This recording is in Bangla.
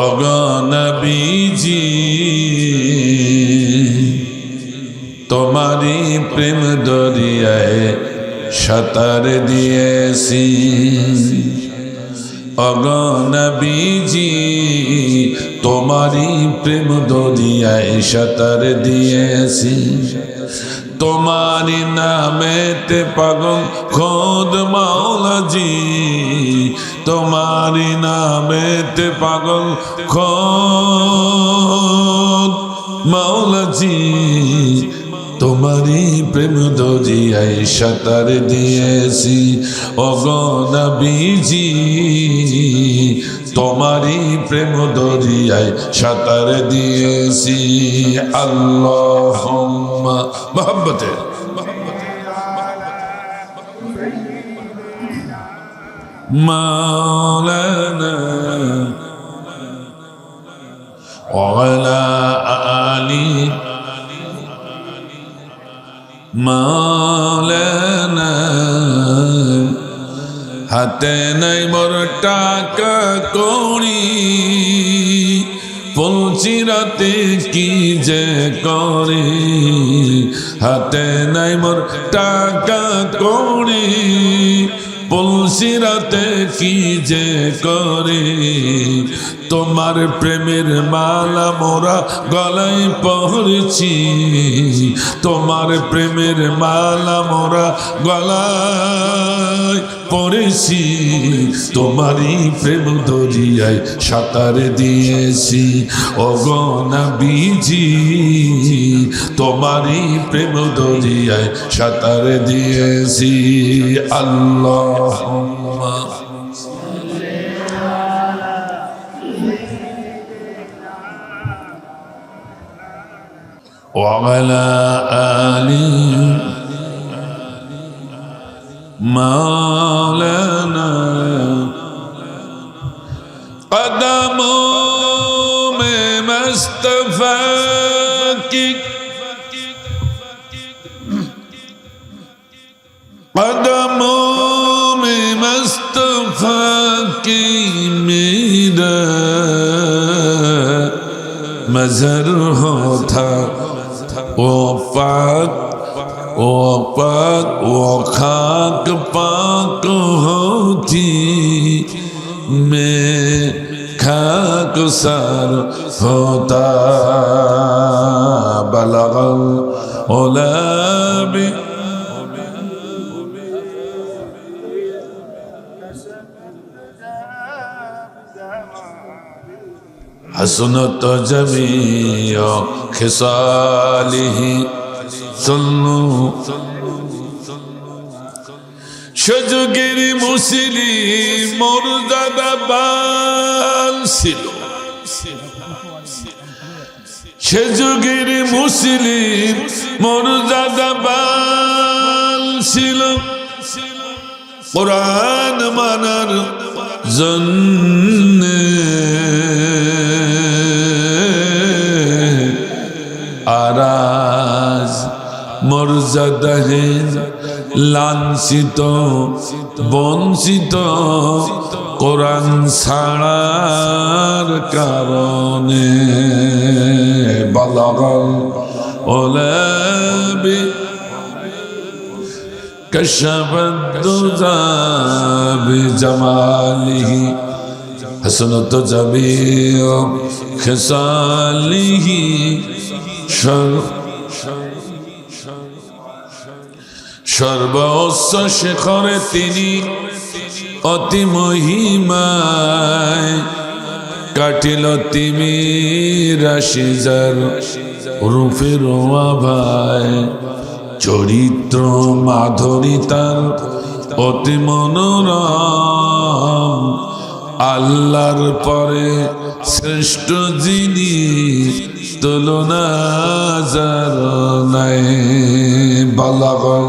অগনবীজি তোমারি প্রেম দরিয়ায় সাঁতার দিয়েছি। অগনবীজি তোমারি প্রেম দরিয়ায় সাঁতার দিয়েছি। তোমারি নামেতে পাগল খোদ মাওলাজি। তোমারি নামেতে পাগল খোদ মাওলাজি। তোমারি প্রেম দরিয়ায় সাঁতার দিয়েছি অগনবীজি তোমারি প্রেম দরিয়ায় সাঁতার দিয়েছি আল্লাহ মোহাম্মতে مولانا وعلى آله হাতে নাই মোর টাকা করি পৌঁছিরাতে কি যে করে? হাতে নাই মোর টাকা করি পলসিরাতে কি যে করে? তোমার প্রেমের মালা মোরা গলায় পহরেছি তোমার প্রেমের মালা মোরা গলায় পড়েছি। তোমারই প্রেম দরিয়ায় সাঁতার দিয়েছি। অগনা বিজি তোমারই প্রেম দরিয়ায় সাঁতার দিয়েছি। আল্লাহ وعلى آل مولانا قدموں میں مصطفیٰ کی قدموں میں مصطفیٰ کی میرا مظہر ہوتا পাক ও পাক ও খাক পাক হতি মে খাক সার হতা বলগল ওলা حسنت جميع خصاله صلوا সুযোগের মুসলিম মর্যাদা বাল ছিল সুযোগের মুসলিম মর্যাদা বাল ছিল কোরআন মানার জন্যে আরাজ মর্যাদাহীন লাঞ্ছিত বঞ্চিত কোরআন ছাড়ার কারণে বালাগল ওলাবি كشف الدجى بجماله حسنت جميع خصاله شر সর্বোচ্চ শেখরে তিনি অতি মহিমায় কাটিল তিমি রাশিজার রূপের ভাই চরিত্র মাধুরী তার অতি মনোরম। আল্লাহর পরে শ্রেষ্ঠ যিনি তুলনা যার নাই। বালাগল